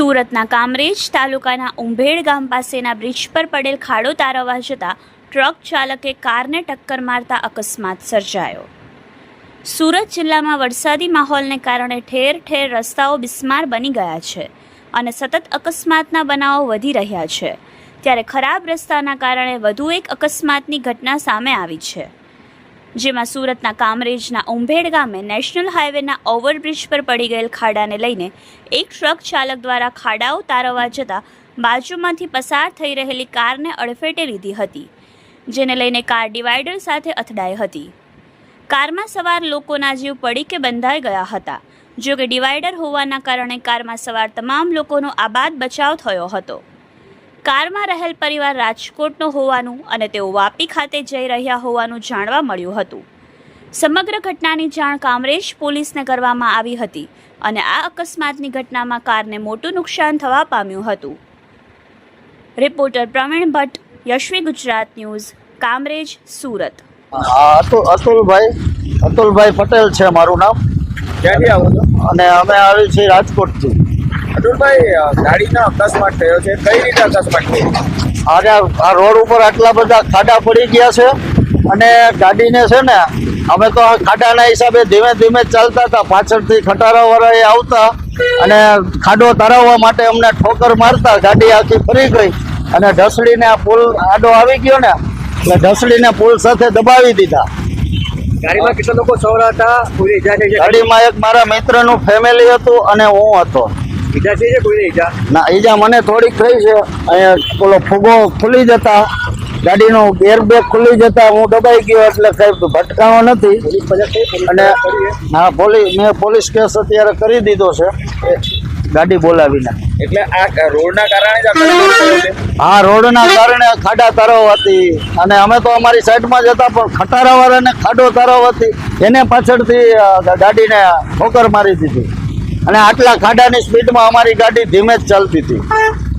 સુરતના કામરેજ તાલુકાના ઉંભેડ ગામ પાસેના બ્રિજ પર પડેલ ખાડો તારવવા જતાં ટ્રક ચાલકે કારને ટક્કર મારતા અકસ્માત સર્જાયો. સુરત જિલ્લામાં વરસાદી માહોલને કારણે ઠેર ઠેર રસ્તાઓ બિસ્માર બની ગયા છે અને સતત અકસ્માતના બનાવો વધી રહ્યા છે. ત્યારે ખરાબ રસ્તાના કારણે વધુ એક અકસ્માતની ઘટના સામે આવી છે. જેમાં સુરતના કામરેજના ઉંભેડ ગામે નેશનલ હાઈવેના ઓવરબ્રિજ પર પડી ગયેલ ખાડાને લઈને એક ટ્રક ચાલક દ્વારા ખાડાઓ તારવવા જતાં બાજુમાંથી પસાર થઈ રહેલી કારને અડફેટે લીધી હતી, જેને લઈને કાર ડિવાઈડર સાથે અથડાઈ હતી. કારમાં સવાર લોકોના જીવ પડી કે બંધાઈ ગયા હતા. જો કે ડિવાઈડર હોવાના કારણે કારમાં સવાર તમામ લોકોનો આબાદ બચાવ થયો હતો. કારમાં રહેલ પરિવાર રાજકોટનો હોવાનું અને તેઓ વાપી ખાતે જઈ રહ્યા હોવાનું જાણવા મળ્યું હતું. સમગ્ર ઘટનાની જાણ કામરેજ પોલીસને કરવામાં આવી હતી અને આ અકસ્માતની ઘટનામાં કારને મોટું નુકસાન થવા પામ્યું હતું. Reporter Pravin Bhatt Yashvi Gujarat news Kamrej Surat. અતુલભાઈ અતુલભાઈ પટેલ છે મારું નામ. અને અમે આવી છીએ રાજકોટથી. અતુલભાઈ ગાડીનો અકસ્માત થયો છે. કઈ રીતે અકસ્માત થયો? આજે આ રોડ ઉપર આટલા બધા ખાડા પડી ગયા છે અને ગાડીને છે ને અમે તો ખાડાના હિસાબે ધીમે ધીમે ચાલતા હતા. પાછળથી ખટારાવાળા એ આવતા અને ખાડો તરાવવા માટે અમને ઠોકર મારતા. ગાડી આખી ફરી ગઈ અને ઢસડીને આ પુલ આડો આવી ગયો ને એટલે ઢસડીને પુલ સાથે દબાવી દીધા. ગાડીમાં કેટલા લોકો સવાર હતા? પૂરી ગાડીમાં એક મારા મિત્રનું ફેમિલી હતું અને હું હતો. ઈજા થઈ છે કોઈ ઈજા? ના ઈજા મને થોડીક થઈ છે. અહીંયા પેલો ફુગો ખુલી જતા ગાડીનો એરબેગ ખુલી જતા હું દબાઈ ગયો એટલે કઈ ભટકાણો નથી. અને હા પોલીસ મેં પોલીસ કેસ અત્યારે કરી દીધો છે. ગાડી બોલાવીને. એટલે આ રોડના કારણે હા રોડના કારણે ખાડા તરવ હતી. અને અમે તો અમારી સાઈડમાં જતા પણ ખટારાવાળાને ખાડો તરવ હતી. એને પાછળથી ગાડીને ઠોકર મારી દીધી. અને આટલા ખાડાની સ્પીડમાં અમારી ગાડી ધીમે જ ચાલતી હતી.